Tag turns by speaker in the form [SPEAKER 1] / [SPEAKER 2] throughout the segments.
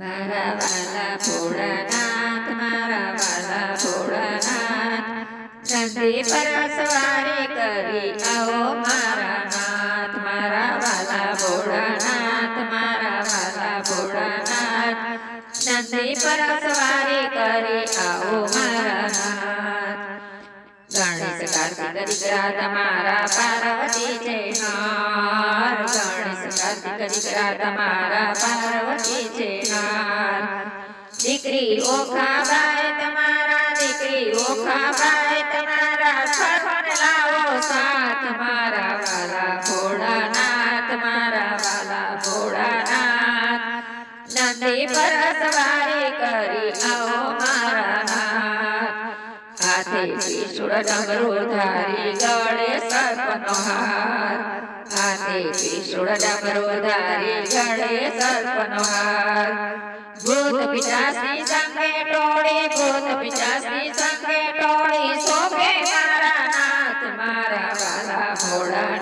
[SPEAKER 1] मारा वाला फोडनाथ मारा वाला फोडनाथ नंदी परसवारी करी आओ मारा नाथ मारा वाला फोडनाथ मारा वाला फोडनाथ नंदी परसवारी करी आओ मारा नाथ गणेश कार्तिक राधा मारा पारा દીકરા તમારા પાર્વતી છે હાર દીકરી ઓખા બાય તમારા, દીકરી ઓખા બાય તમારા. સફર લાવો સાથ મારા વાલા, ભોળાનાથ મારા વાલા, ભોળાનાથ. નંદી પર સવારી કરી આવો મારા નાથ હાથે. ત્રિશુળ ડમરો ધારી ગળે સર્પનો હાર षोडश पर्वतारी गणे सर्पनोहार भूत पिशासी संगे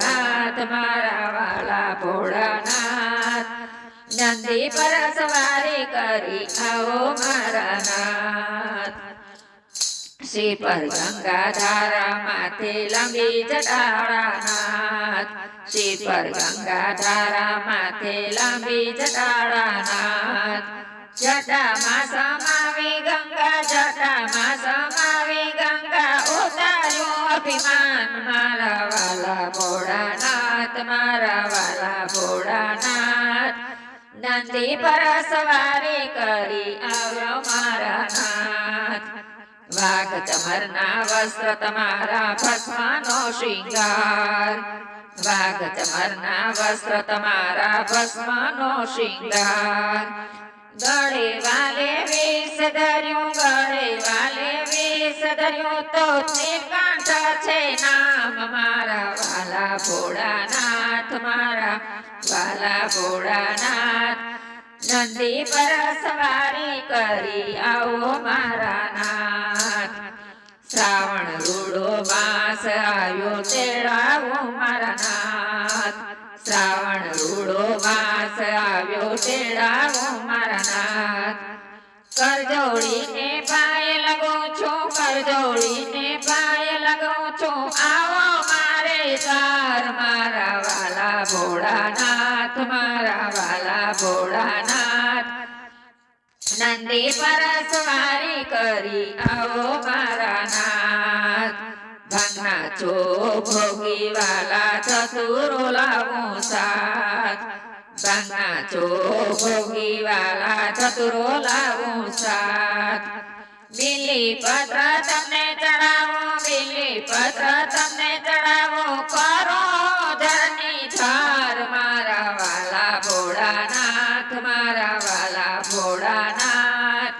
[SPEAKER 1] नाथ मारा वाला नंदी पर सवारी करी आओ मारा नाथ श्री पर गंगा धारा माथे लंबी जटाळा नाथ જટાળાનાથ પર ગંગા માથે લાંબી જટાળાનાથ જટામાં સમાવી ગંગા જટામાં સમાવી ગંગા ઉતાર્યું અભિમાન મારા વાલા ભોળાનાથ મારા પર સવારી કરી આવ્યો મારા નાથ વાઘ વસ્ત્ર તમારા ભસ્મનો શૃંગાર વાઘ ચમરના વસ્ત્ર તમારા ભસ્મનો શિંગાર ગળે વાલે વિષ ધર્યું ગળે વાલે વિષ ધર્યું તો શ્રીકાંઠ છે નામ મારા વાલા ભોળાનાથ મારા વાલા ભોળાનાથ નંદી પર સવારી કરી આવો મારા નાથ શ્રાવણ રૂડો માસ આવ્યો તેડાવો મારા શ્રાવણ રૂડો માસ આવ્યો તેડાવો મારા નાથ. કરજોડીને પાય લગો છો, કરજોડીને પાય લગો છો, આવો મારે તાર મારા વાલા ભોળાનાથ, મારા વાલા ભોળાનાથ. નંદી પરસવારી કરી આવો મારા નાથ. છો ભોગી વાલા ચતુરો લાવો સાથ ભાંગના છો ભોગી વાલા ચતુરો લાવો સાથ બિલી પત્ર તમને ચડાવો બિલી પત્ર તમને ચડાવો કરો ધરની ધાર મારા વાલા ભોળાનાથ મારા વાલા ભોળાનાથ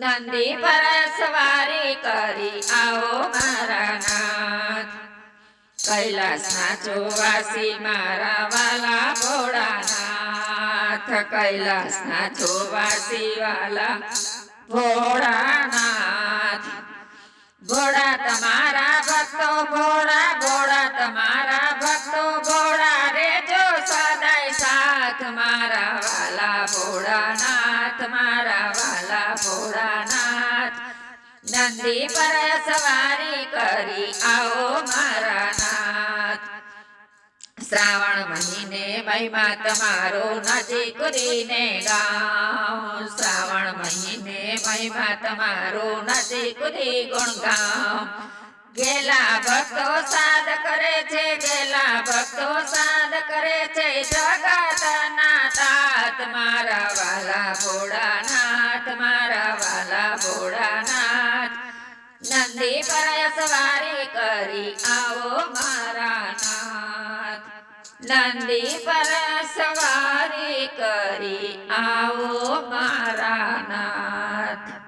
[SPEAKER 1] નંદી પર સવારી કરી આવો મારા નાથ કૈલાસના ચોવાસી મારા વાલા ભોળાનાથ. કૈલાસના ચોવાસી વાલા ભોળાનાથ. ભોળા તમારા ભક્તો, ભોળા ભોળા તમારા ભક્તો, ભોળા રે જો સદાય સાથ. મારા વાલા ભોળાનાથ, મારા વાલા ભોળાનાથ. નંદી પર સવારી કરી આવો શ્રાવણ મહિને મહિમા તમારો નજીક રીને ગાઉં શ્રાવણ મહિને મહિમા તમારો નજીક રી ગુણ ગાઉં ગેલા ભક્તો સાદ કરે છે ગેલા ભક્તો સાદ કરે છે જગતના તાત મારા વાલા ભોળાનાથ મારા વાલા ભોળાનાથ નંદી પર સવારી કરી આવો મારા નાથ નંદી પર સવારી કરી આવો મારા નાથ.